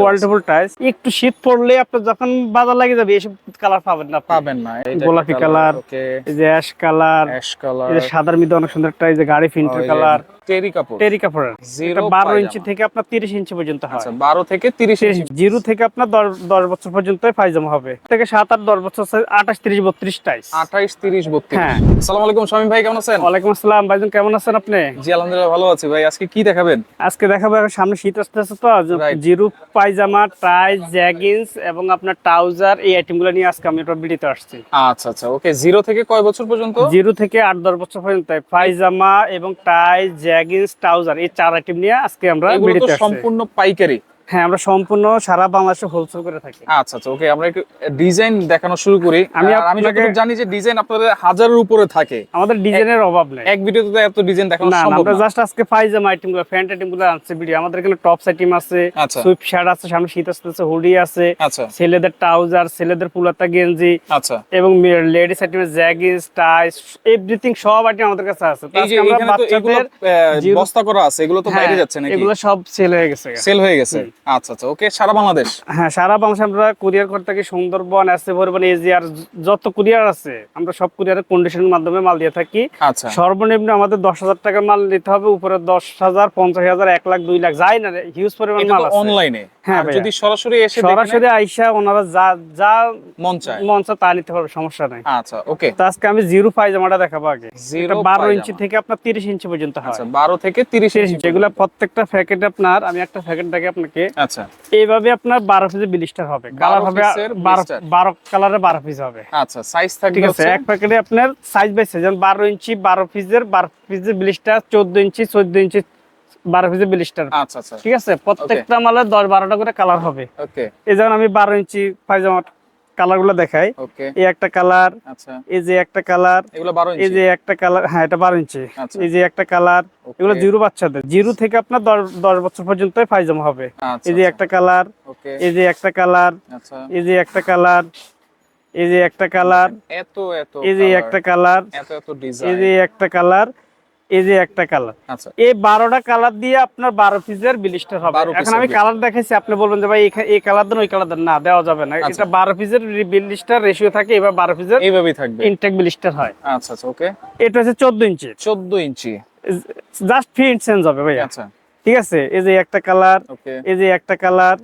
কোয়ালিটিফুল একটু শীত পড়লে আপনার যখন বাজার লাগে যাবে এসব কালার পাবেন না পাবেন না গোলাপি কালার, এই যে অ্যাশ কালার অ্যাশ কালার এই যে সাদার মধ্যে অনেক সুন্দর একটা এই যে গাড়ি ফিন্টার কালার টেরি কাপড়। টেরি কাপড়ের। এটা বারো পায়জামা। ইঞ্চি থেকে আপনার তিরিশ ইঞ্চি পর্যন্ত হয়। আচ্ছা 12 থেকে 30 ইঞ্চি। জিরো থেকে আপনার দশ দশ বছর পর্যন্ত পায়জামা হবে। থেকে সাত আট দশ বছর আঠাশ তিরিশ বত্রিশ টাইস। 28 30 32 হ্যাঁ। আসসালামু আলাইকুম শামিম ভাই কেমন আছেন? ওয়ালাইকুম আসসালাম। ভাইজান কেমন আছেন আপনি? জি আলহামদুলিল্লাহ ভালো আছি। ভাই আজকে কি দেখাবেন? আজকে দেখাবো সামনে শীত আসতেছে তো. জিরো পায়জামা টাইস জ্যাগিন্স এবং আপনার ট্রাউজার এই আইটেমগুলো নিয়ে আজকে আমি একটা ভিডিওতে আসছি। আচ্ছা আচ্ছা ওকে জিরো থেকে কয় বছর পর্যন্ত? জিরো থেকে আট দশ বছর পর্যন্ত পায়জামা এবং টাইস জ্যাগিন্স ট্রাউজার এই চার আইটেম নিয়ে আজকে আমরা সম্পূর্ণ পাইকারি। হ্যাঁ আমরা সম্পূর্ণ সারা বাংলাদেশে হোলসেল করে থাকি। আচ্ছা আচ্ছা ওকে আমরা একটু ডিজাইন দেখানো শুরু করি। আমি আমি যতটুকু জানি যে ডিজাইন আপনাদের হাজারের উপরে থাকে। আমাদের ডিজাইনের অভাব নেই। এক ভিডিওতে তো এত ডিজাইন দেখানো না না, আমরা জাস্ট আজকে পায়জামা আইটেম প্যান্ট আইটেম আনছে ভিডিও আমাদের এখানে টপস আইটেম আছে আচ্ছা। সুইপ শার্ট আছে সামনে শীত আসতেছে হুডি আছে আচ্ছা। ছেলেদের ট্রাউজার ছেলেদের পুলাতা গেঞ্জি আচ্ছা। এবং লেডিস আইটেমের জ্যাগিস টাইস এভরিথিং সব আইটেম আমাদের কাছে আছে। এই যে আমরা এখানে তো এগুলো বাচ্চাদের বস্তা করা আছে এগুলো তো বাইরে হ্যাঁ, যাচ্ছে নাকি? এগুলো সব সেল হয়ে গেছে। সেল হয়ে গেছে। আচ্ছা আচ্ছা ওকে সারা বাংলাদেশ? হ্যাঁ সারা বাংলাদেশে আমরা কুরিয়ার করতে থাকি সুন্দরবন এজিআর যত কুরিয়ার আছে আমরা সব কুরিয়ারের কন্ডিশনের মাধ্যমে মাল দিয়ে থাকি। আচ্ছা। সর্বনিম্ন আমাদের দশ হাজার টাকার মাল নিতে হবে উপরে দশ হাজার পঞ্চাশ হাজার এক লাখ দুই লাখ যাই না হিউজ পরিমাণ মাল অনলাইনে হ্যাঁ যদি সরাসরি এসে সরাসরি আইসা ওনারা যা যা মন চায়। মন চায় তা নিতে পারবে সমস্যা নাই। আচ্ছা ওকে। তো আজকে আমি জিরো পায়জামাটা দেখাবো আগে। জিরো বারো ইঞ্চি থেকে আপনার তিরিশ ইঞ্চি পর্যন্ত হয়। আচ্ছা 12 থেকে তিরিশ ইঞ্চি ইঞ্চি এগুলো প্রত্যেকটা প্যাকেট আপনার আমি একটা প্যাকেট দেখে আপনাকে। আচ্ছা। এইভাবে আপনার বারো পিসের বিলিস্টার হবে। কালার হবে পিসের বারো blister। বারো কালারে বারো পিস হবে। আচ্ছা সাইজ থাকবে ঠিক আছে এক প্যাকেটে আপনার সাইজ বাই ইঞ্চি বারো পিসের বারো পিসের বিলিস্টার চোদ্দ ইঞ্চি চোদ্দ ইঞ্চি বারো পিসের বিলিস্টার আচ্ছা আচ্ছা। ঠিক আছে প্রত্যেকটা মালে দশ বারোটা করে কালার হবে। ওকে এই যেমন আমি বারো ইঞ্চি পায়জামার কালারগুলো দেখাই এই একটা কালার আচ্ছা এই যে একটা কালার এই যে একটা কালার হ্যাঁ এটা বারো ইঞ্চি আচ্ছা। এই যে একটা কালার এগুলো জিরো বাচ্চাদের জিরো থেকে আপনার দশ বছর পর্যন্ত পায়জামা হবে আচ্ছা এই যে একটা কালার এই যে একটা কালার আচ্ছা এই যে একটা কালার এই যে একটা কালার এত এত এই যে একটা কালার এই যে একটা কালার এই যে একটা কালার আচ্ছা। এই বারোটা কালার দিয়ে আপনার বারো পিসের বিলিস্টার হবে। 12 এখন আমি কালার দেখাইছি আপনি বলবেন যে ভাই এই কালার দেন ওই কালার দেন। না দেওয়া যাবে না। আচ্ছা। এটা বারো পিসের বিলিস্টার রেশিও থাকে এবার বারো পিসের এইভাবেই থাকবে। ইনটেক বিলিস্টার হয়। আচ্ছা আচ্ছা ওকে এটা হচ্ছে চোদ্দ inch. 14 inch. Just print change হবে ভাইয়া। আচ্ছা। ঠিক আছে? এই যে একটা কালার এই যে একটা কালার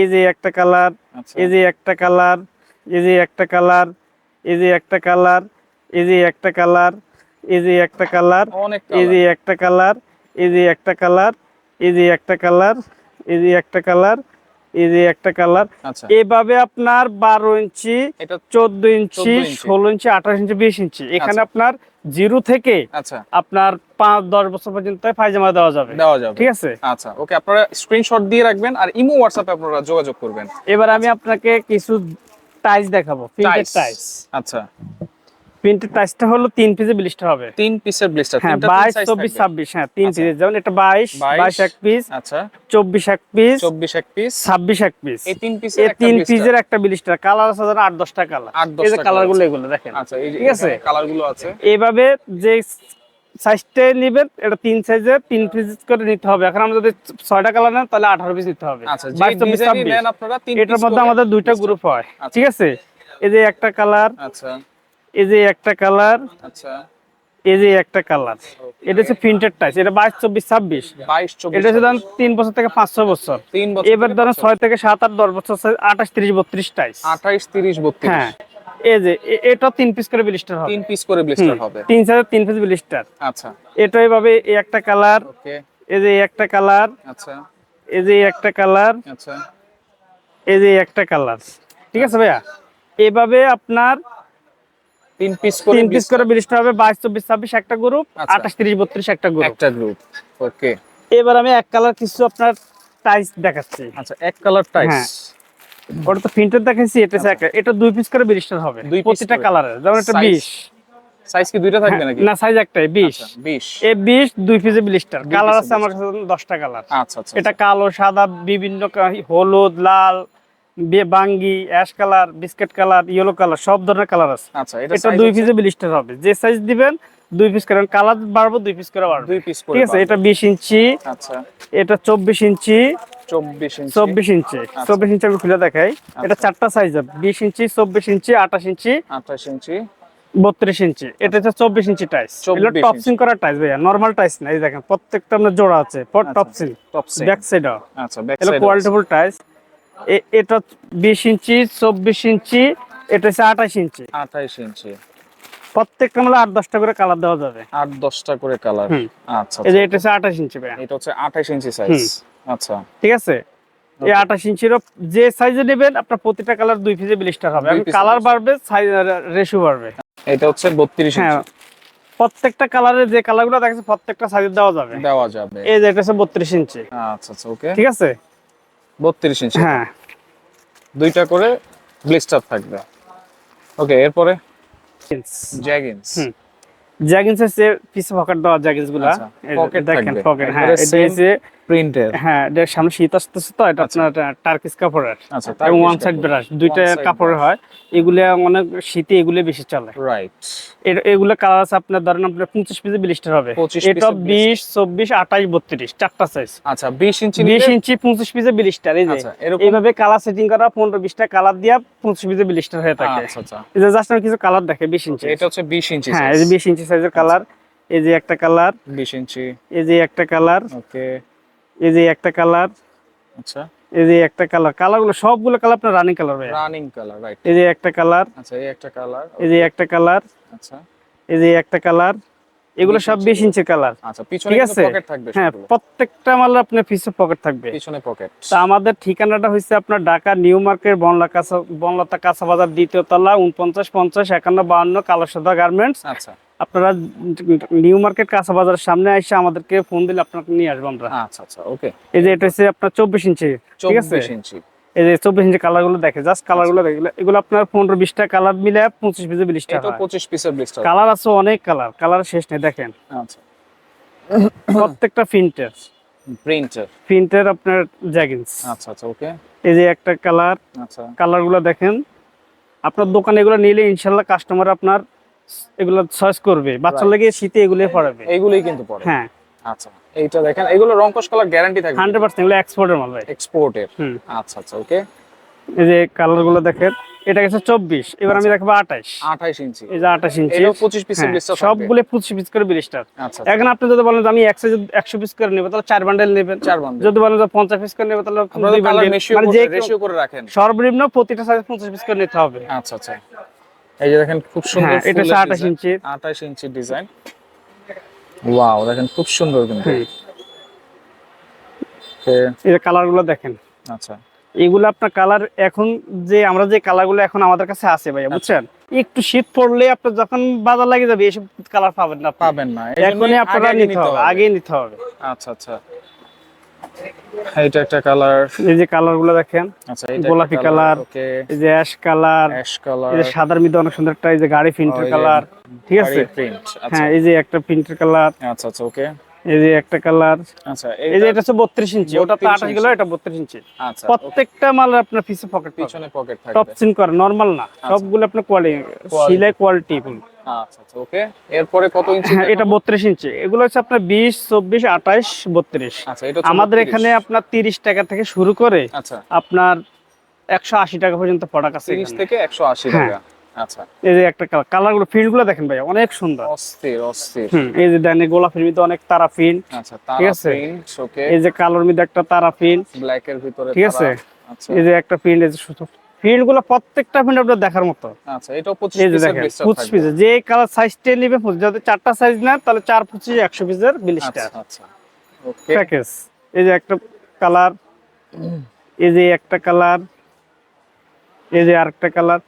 এই যে একটা কালার আচ্ছা। এই যে একটা কালার এই যে একটা কালার এই যে একটা কালার এই যে একটা কালার এই যে একটা কালার এই যে একটা কালার এই যে একটা কালার এই যে একটা কালার এই যে একটা কালার এই যে একটা কালার। এভাবে আপনার বারো ইঞ্চি চোদ্দ ইঞ্চি ষোলো ইঞ্চি আঠাশ ইঞ্চি বিশ ইঞ্চি। এখানে আচ্ছা। আপনার জিরো থেকে আচ্ছা। আপনার পাঁচ দশ বছর পর্যন্ত পায়জামা দেওয়া যাবে। দেওয়া যাবে। ঠিক আছে? আচ্ছা ওকে আপনারা স্ক্রিনশট দিয়ে রাখবেন আর ইমো হোয়াটসঅ্যাপে আপনারা যোগাযোগ করবেন। এবার আমি আপনাকে কিছু টাইস দেখাবো প্রিন্টেড টাইস আচ্ছা। প্রিন্টেড টাইসটা হলো তিন পিসে ব্লিস্টার হবে। তিন পিসের ব্লিস্টার হ্যাঁ বাইশ চব্বিশ ছাব্বিশ হ্যাঁ তিন আচ্ছা। পিস যেমন এটা বাইশ বাইশ এক পিস আচ্ছা। চব্বিশ এক পিস 24 এক পিস ছাব্বিশ এক পিস এই তিন পিসের এই তিন। পিসের একটা ব্লিস্টার কালার আছে ধরেন আট দশটা কালার এই যে কালারগুলো এগুলো দেখেন। আচ্ছা ঠিক আছে? কালারগুলো আছে। এইভাবে যে সাইজটা নিবেন এটা তিন সাইজে তিন পিস করে নিতে হবে। এখন আমরা যদি ছয়টা কালার নেন তাহলে আঠারো পিস নিতে হবে। আচ্ছা চব্বিশ এটার মধ্যে আমাদের দুইটা গ্রুপ হয়। আচ্ছা। ঠিক আছে? এই যে একটা কালার আচ্ছা। এই যে একটা কালার আচ্ছা। এই যে একটা কালার। এটা হচ্ছে প্রিন্টেড টাইস এটা বাইশ চব্বিশ ছাব্বিশ। 22 24 এটা হচ্ছে ধরেন তিন বছর থেকে পাঁচ ছয় বছর। এবার ধরেন ছয় থেকে সাত আট দশ বছর আঠাশ তিরিশ বত্রিশ টাইস 28 30 32 হ্যাঁ। এই যে এটা তিন পিস করে ব্লিস্টার হবে। তিন পিস করে ব্লিস্টার হবে। তিন সাইজের তিন পিস ব্লিস্টার আচ্ছা। এটা এইভাবে এই একটা কালার ওকে এই যে একটা কালার আচ্ছা। এই যে একটা কালার আচ্ছা। এই যে একটা কালার। ঠিক আছে ভাইয়া? এভাবে আপনার তিন পিস করে তিন পিস করে হবে বাইশ চব্বিশ ছাব্বিশ একটা গ্রুপ আচ্ছা। আঠাশ তিরিশ বত্রিশ একটা গ্রুপ একটা গ্রুপ ওকে এবার আমি এক কালার কিছু আপনার টাইস দেখাচ্ছি। আচ্ছা এক কালার টাইস হ্যাঁ। ওটা তো দেখাচ্ছি এটা হচ্ছে একটা- এটা দুই পিস করে ব্লিস্টার হবে আচ্ছা। দুই প্রতিটা কালারের যেমন এটা Size? বিশ। সাইজ কি দুইটা থাকবে নাকি? না সাইজ একটাই বিশ। আচ্ছা 20 এই বিশ দুই পিসে ব্লিস্টার কালার আছে আমার কাছে দশটা কালার আচ্ছা আচ্ছা এটা কালো সাদা বিভিন্ন হলুদ লাল বাঙ্গি ash colour biscuit colour yellow colour সব ধরনের কালার আছে। আচ্ছা এটা দুই পিসে ব্লিস্টার হবে। যে সাইজ দিবেন দুই পিস করে কালার বাড়বো দুই পিস করে বাড়বো। দুই পিস ঠিক আছে? এটা বিশ ইঞ্চি আচ্ছা। এটা চব্বিশ ইঞ্চি চব্বিশ ইঞ্চি। চব্বিশ ইঞ্চি। চব্বিশ ইঞ্চি আমি খুলে দেখাই। এটা চারটা সাইজ ইঞ্চি চব্বিশ ইঞ্চি আঠাশ ইঞ্চি আঠাশ ইঞ্চি। বত্রিশ ইঞ্চি। এটা হচ্ছে ইঞ্চি টাইস 24 টপসিং করা টাইস ভাইয়া। নর্মাল টাইস না এই দেখেন প্রত্যেকটা আপনার জোড়া আছে। পর টপসিং টপ ব্যাক সাইড আচ্ছা ব্যাক এগুলো সাইড কোয়ালিটিফুল টাইস এটা বিশ ইঞ্চি চব্বিশ ইঞ্চি এটা হচ্ছে আঠাশ ইঞ্চি। আঠাইশ ইঞ্চি। প্রত্যেকটা মানে আট দশটা করে কালার দেওয়া যাবে। আট দশটা করে কালার। আচ্ছা এই যে এটা হচ্ছে আঠাশ ইঞ্চি এটা হচ্ছে আঠাইশ ইঞ্চি সাইজ আচ্ছা। ঠিক আছে? এই আঠাশ ইঞ্চিরও যে সাইজে নেবেন আপনার প্রতিটা কালার দুই পিসে ব্লিস্টার হবে। কালার বাড়বে সাইজ রেশিও বাড়বে। এটা হচ্ছে বত্রিশ হ্যাঁ। ইঞ্চি। প্রত্যেকটা কালারের যে কালারগুলো দেখছে প্রত্যেকটা সাইজ দেওয়া যাবে। দেওয়া যাবে। এই যে এটা হচ্ছে বত্রিশ ইঞ্চি। আচ্ছা আচ্ছা ওকে ঠিক আছে? বত্রিশ ইঞ্চি হ্যাঁ। দুইটা করে ব্লিস্টার থাকবে। ওকে এরপরে? জ্যাগিন্স হুম। জ্যাগিন্স হচ্ছে পিছে পকেট দেওয়া জ্যাগিন্সগুলা আচ্ছা, দেখেন। পকেট হ্যাঁ এটা হচ্ছে প্রিন্টের হ্যাঁ সামনে শীত আসতেছে তো এটা আপনার টার্কিস কাপড়ের। আচ্ছা এবং ওয়ান সাইড ব্রাশ দুইটা কাপড়ের হয়। এগুলা অনেক শীতে এগুলো বেশি চলে। রাইট এগুলো কালার আছে আপনার ধরেন আপনার পঁচিশ পিসে ব্লিস্টার হবে। এটা বিশ। চব্বিশ আঠাশ বত্রিশ চারটা সাইজ আচ্ছা বিশ ইঞ্চি বিশ ইঞ্চি পঁচিশ পিসে ব্লিস্টার এই যে। আচ্ছা এইভাবে কালার সেটিং করা পনেরো বিশটা কালার দিয়া পঁচিশ পিসে ব্লিস্টার হয়ে থাকে। আচ্ছা আচ্ছা। জাস্ট আমি কিছু কালার দেখে বিশ ইঞ্চি এটা হচ্ছে বিশ ইঞ্চি হ্যাঁ বিশ ইঞ্চি সাইজের কালার এই যে একটা কালার বিশ ইঞ্চি এই যে একটা কালার ওকে এই যে একটা কালার আচ্ছা। এই যে একটা কালার কালারগুলো সবগুলো কালার আপনার রানিং কালার ভাই রানিং কালার রাইট এই যে একটা কালার আচ্ছা এই একটা কালার এই যে একটা কালার আচ্ছা। এই যে একটা কালার এগুলো সব বিশ ইঞ্চির কালার। আচ্ছা পিছনে পকেট থাকবে হ্যাঁ প্রত্যেকটা মাল আপনার পিছে পকেট থাকবে। পিছনে পকেট তা আমাদের ঠিকানাটা হচ্ছে আপনার ঢাকা নিউ মার্কেট বনলা কাঁচা বনলতা কাঁচা বাজার দ্বিতীয় তলা উনপঞ্চাশ পঞ্চাশ একান্ন বাহান্ন কালোসদা গার্মেন্টস। আচ্ছা। আপনারা নিউ মার্কেট কাঁচা বাজারের সামনে এসে আমাদেরকে ফোন দিলে আপনাকে নিয়ে আসব আমরা। আচ্ছা আচ্ছা ওকে এই যে এটা হচ্ছে আপনার চব্বিশ ইঞ্চি ঠিক আছে? ইঞ্চি। এই যে চব্বিশ ইঞ্চি কালারগুলো দেখে জাস্ট কালারগুলো দেখে এগুলো আপনার পনেরো বিশটা কালার মিলে পঁচিশ পিসে বিশটা পঁচিশ পিসের ব্লিস্টার কালার আছে অনেক কালার কালার শেষ নেই দেখেন। আচ্ছা। প্রত্যেকটা ফিন্টের প্রিন্টার ফিন্টের আপনার জ্যাগিন্স আচ্ছা আচ্ছা ওকে এই যে একটা কালার আচ্ছা। কালারগুলো দেখেন। আপনার দোকানে এগুলো নিলে ইনশাল্লাহ কাস্টমার আপনার এগুলো চয়েস করবে। বাচ্চা লেগে শীতে পড়াবে এইগুলোই কিন্তু পড়ে হ্যাঁ। আচ্ছা এইটা দেখেন এগুলো রংকশ কালার গ্যারান্টি থাকবে। এগুলো এক্সপোর্টের মাল ভাই। এক্সপোর্টের আচ্ছা আচ্ছা ওকে এই যে কালারগুলো দেখেন এটা গেছে চব্বিশ এবার আমি দেখাবো আঠাইশ ইঞ্চি। এই যে আঠাশ ইঞ্চি। এটা পঁচিশ পিসের ব্লিস্টার সবগুলো পঁচিশ পিস করে ব্লিস্টার আচ্ছা এখন আপনি যদি বলেন আমি একশো একশো পিস করে নেব তাহলে চার বান্ডেল নেবেন। চার বান্ডেল যদি বলেন যে পঞ্চাশ পিস করে নেব তাহলে মানে যে রেশিও করে রাখেন। সর্বনিম্ন প্রতিটা সাইজ পঞ্চাশ পিস করে নিতে হবে। আচ্ছা আচ্ছা। এই যে দেখেন খুব সুন্দর হ্যাঁ এটা হচ্ছে আঠাশ ইঞ্চি। আঠাশ ইঞ্চি ডিজাইন। ওয়াও দেখেন খুব সুন্দর কিন্তু। হুম। Okay, এই যে কালারগুলো দেখেন। আচ্ছা। এগুলো আপনার কালার এখন যে আমরা যে কালারগুলো এখন আমাদের কাছে আছে ভাইয়া আচ্ছা। বুঝছেন? একটু শীত পড়লে আপনার যখন বাজার লাগে যাবে এসব কালার পাবেন না পাবেন না এখনই আপনারা নিতে হবে আগে নিতে হবে। আচ্ছা আচ্ছা। এইটা একটা কালার এই যে কালারগুলো দেখেন আচ্ছা গোলাপি কালার, এই যে অ্যাশ কালার অ্যাশ কালার এই যে সাদার মধ্যে অনেক সুন্দর একটা এই যে গাড়ি প্রিন্টের কালার ঠিক আছে? প্রিন্ট আচ্ছা। হ্যাঁ এই যে একটা প্রিন্টের কালার আচ্ছা আচ্ছা ওকে। এই যে একটা কালার। আচ্ছা এই যে এটা হচ্ছে বত্রিশ ইঞ্চি ওটা তো 32 আঠাশ কিলো এটা বত্রিশ ইঞ্চি। আচ্ছা প্রত্যেকটা মাল আপনার পিছে পকেট পিছনে পকেট টপ সিন করে নরমাল না। সবগুলো আপনার কোয়ালিটি সিলাই কোয়ালিটি আচ্ছা আচ্ছা ওকে। এরপরে কত ইঞ্চি হ্যাঁ এটা বত্রিশ ইঞ্চি। এগুলো হচ্ছে আপনার বিশ চব্বিশ আঠাশ বত্রিশ। আচ্ছা এটা আমাদের এখানে আপনার তিরিশ টাকা থেকে শুরু করে আচ্ছা। আপনার একশো আশি টাকা পর্যন্ত প্রোডাক্ট আছে 30 থেকে 180 হ্যাঁ। টাকা। আচ্ছা। এই যে একটা কালার কালারগুলো ফিল্ডগুলো দেখেন ভাই অনেক সুন্দর। অস্থির অস্থির। এই যে ডানে গোলাপের মধ্যে অনেক তারা ফিন আচ্ছা ঠিক তারা। Print okay. এই যে কালোর মধ্যে একটা তারা ফিন ব্ল্যাক এর ভিতরে ঠিক আছে। আচ্ছা। এই যে একটা প্রিন্ট এই যে ফিল্ডগুলো প্রত্যেকটা প্রিন্ট আপনার দেখার মতো। আচ্ছা 25 যে কালার সাইজটা নিবে যদি চারটা সাইজ নেন তাহলে চার পঁচিশ একশো পিসের বিলিশটা আচ্ছা ওকে। প্যাকেজ এই যে একটা কালার এই যে একটা কালার এই যে আরেকটা কালার।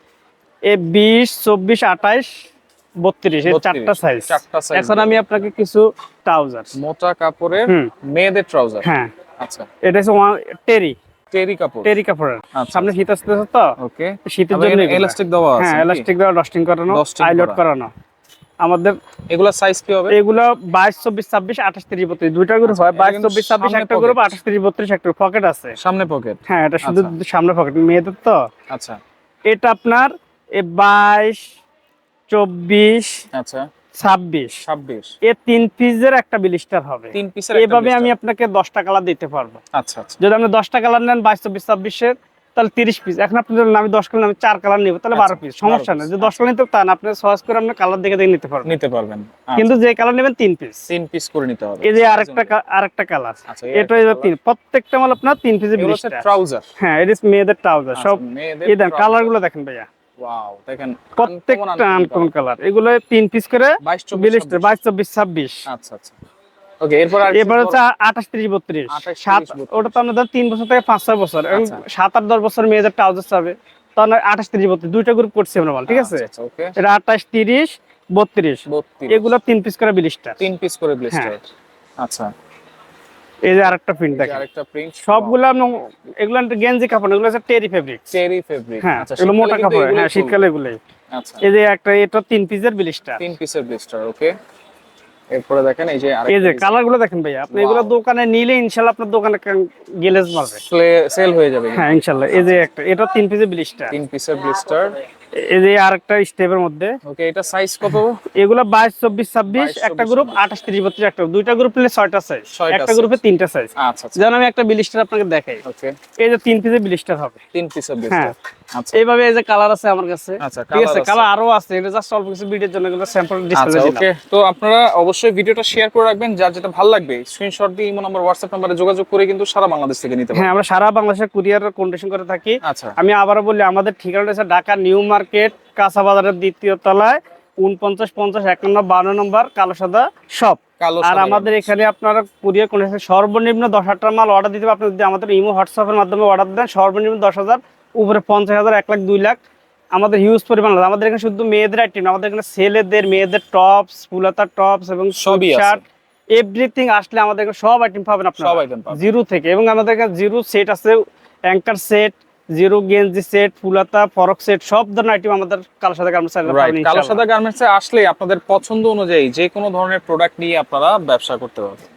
বিশ চব্বিশ আঠাইশ বত্রিশ চারটা সাইজ চারটা size এখন আমি আপনাকে কিছু ট্রাউজার মোটা কাপড়ের মেয়েদের ট্রাউজার হ্যাঁ। আচ্ছা। এটা হচ্ছে টেরি টেরি কাপড়। টেরি কাপড়ের। আচ্ছা, সামনে শীত আসতেছে তো। ওকে শীতের জন্য এলাস্টিক দেওয়া আছে হ্যাঁ এলাস্টিক দেওয়া ডস্টিং করানো আইলট করানো। আমাদের এগুলা সাইজ কি হবে? এগুলো বাইশ চব্বিশ ছাব্বিশ আঠাশ তিরিশ বত্রিশ। দুইটা গ্রুপ আচ্ছা, হয়। একটা গ্রুপ একটা পকেট আছে। সামনে পকেট হ্যাঁ এটা শুধু আচ্ছা। সামনে পকেট মেয়েদের তো। আচ্ছা। এটা আপনার বাইশ চব্বিশ আচ্ছা। ছাব্বিশ। ছাব্বিশ। এ তিন পিসের একটা বিলিস্টার হবে। তিন পিসের এভাবে আমি আপনাকে দশটা কালার দিতে পারব। আচ্ছা আচ্ছা। যদি আপনি দশটা কালার নেন বাইশ চব্বিশ ছাব্বিশের তাহলে তিরিশ পিস এখন আপনি ধরুন আমি দশ কালার আমি চার কালার নিব তাহলে বারো আচ্ছা, পিস সমস্যা নেই। যে দশ কালার নিতে তা না আপনি সহজ করে আপনি কালার দেখে দেখে নিতে পারবেন। নিতে পারবেন। কিন্তু যে কালার নেবেন তিন পিস তিন পিস করে নিতে হবে। এই যে আরেকটা আরেকটা কালার এটা এবার তিন প্রত্যেকটা মাল আপনার তিন পিসের ট্রাউজার হ্যাঁ এটা মেয়েদের ট্রাউজার সব এই দেন কালারগুলো দেখেন ভাইয়া। ওয়াও দেখেন প্রত্যেকটা আনকমন কালার এগুলো তিন পিস করে 22 24 বিলিস্টার বাইশ চব্বিশ ছাব্বিশ। আচ্ছা আচ্ছা। ওকে এরপর আর এবার হচ্ছে আঠাশ ত্রিশ বত্রিশ। 28, 30, 32 ওটা তো আমাদের তিন বছর থেকে পাঁচ ছয় বছর। এবং আচ্ছা। সাত আট দশ বছর মেয়েদের ট্রাউজার যাবে তখন আঠাশ ত্রিশ বত্রিশ দুইটা গ্রুপ করছি আমরা ঠিক আছে? আচ্ছা ওকে এটা আঠাশ তিরিশ বত্রিশ। 32 এগুলো তিন পিস করে বিলিস্টার তিন পিস করে ব্লিস্টার আচ্ছা। এই যে আরেকটা প্রিন্ট দেখেন। আরেকটা প্রিন্ট সবগুলো আপনি এগুলো গেঞ্জি কাপড় এগুলো হচ্ছে টেরি ফেব্রিক চেরি ফেব্রিক হ্যাঁ আচ্ছা এগুলো মোটা কাপড় হ্যাঁ শীতকালে এগুলোই। আচ্ছা। এই যে একটা এটা তিন পিসের বিলিস্টার তিন পিসের ব্লিস্টার ওকে এরপরে দেখেন এই যে এই যে কালারগুলো দেখেন ভাইয়া আপনি এগুলো দোকানে নিলে ইনশাল্লাহ আপনার দোকানে গেলেজ মারবে। সেল হয়ে যাবে। হ্যাঁ ইনশাল্লাহ এই যে একটা এটা তিন পিসের বিলিস্টার তিন পিসের ব্লিস্টার এই যে আরেকটা স্টেপের মধ্যে। ওকে এটা সাইজ কত? এগুলো বাইশ চব্বিশ ছাব্বিশ একটা গ্রুপ আঠাশ ত্রিশ বত্রিশ একটা দুইটা গ্রুপ নিলে সাইজ একটা গ্রুপে তিনটা সাইজ আচ্ছা আচ্ছা। যেমন আমি একটা বিলিস্টার আপনাকে দেখাই। ওকে এই যে তিন পিসের বিলিস্টার হবে। তিন পিসের ব্লিস্টার এইভাবে এই যে কালার আছে আমার কাছে। আচ্ছা, ঠিক আছে কালার আরও আছে এটা জাস্ট অল্প কিছু ভিডিওর জন্য এগুলো স্যাম্পল আচ্ছা ডিসপ্লে ওকে তো আপনারা অবশ্যই ভিডিওটা শেয়ার করে রাখবেন যার যেটা ভালো লাগবে স্ক্রিনশট দিয়ে ইমো নাম্বার হোয়াটসঅ্যাপ নাম্বারে যোগাযোগ করে কিন্তু সারা বাংলাদেশ থেকে নিতে হ্যাঁ আমরা সারা বাংলাদেশের কুরিয়ার কন্ডিশন করে থাকি। আচ্ছা। আমি আবারও বলি আমাদের ঠিকানাটা হচ্ছে ঢাকা নিউ মার্কেট কাঁচা বাজারের দ্বিতীয় তলায় উনপঞ্চাশ পঞ্চাশ এক নম্বর বারো নম্বর কালো সাদা সব আর আমাদের এখানে আপনারা কুরিয়ার কোন সর্বনিম্ন দশ হাজার মাল অর্ডার দিতে আপনি যদি আমাদের ইমো হোয়াটসঅ্যাপের মাধ্যমে অর্ডার দেন সর্বনিম্ন দশ হাজার উপরে পঞ্চাশ হাজার এক লাখ দুই লাখ। আমাদের হিউজ পরিমাণ আমাদের এখানে শুধু মেয়েদের আইটেম আমাদের এখানে ছেলেদের মেয়েদের টপস ফুলাতা টপস এবং সবই শার্ট এভরিথিং আসলে আমাদের এখানে সব আইটেম পাবেন আপনারা। সব পাবেন। জিরো থেকে। এবং আমাদের এখানে জিরো সেট আছে অ্যাঙ্কার সেট জিরো গেঞ্জি সেট ফুলাতা ফরক সেট সব ধরনের আইটেম আমাদের কালো চাইলে রাইট কালো সাদা গার্মেন্টসে আসলে আপনাদের পছন্দ অনুযায়ী যে কোনো ধরনের প্রোডাক্ট নিয়ে আপনারা ব্যবসা করতে পারবেন।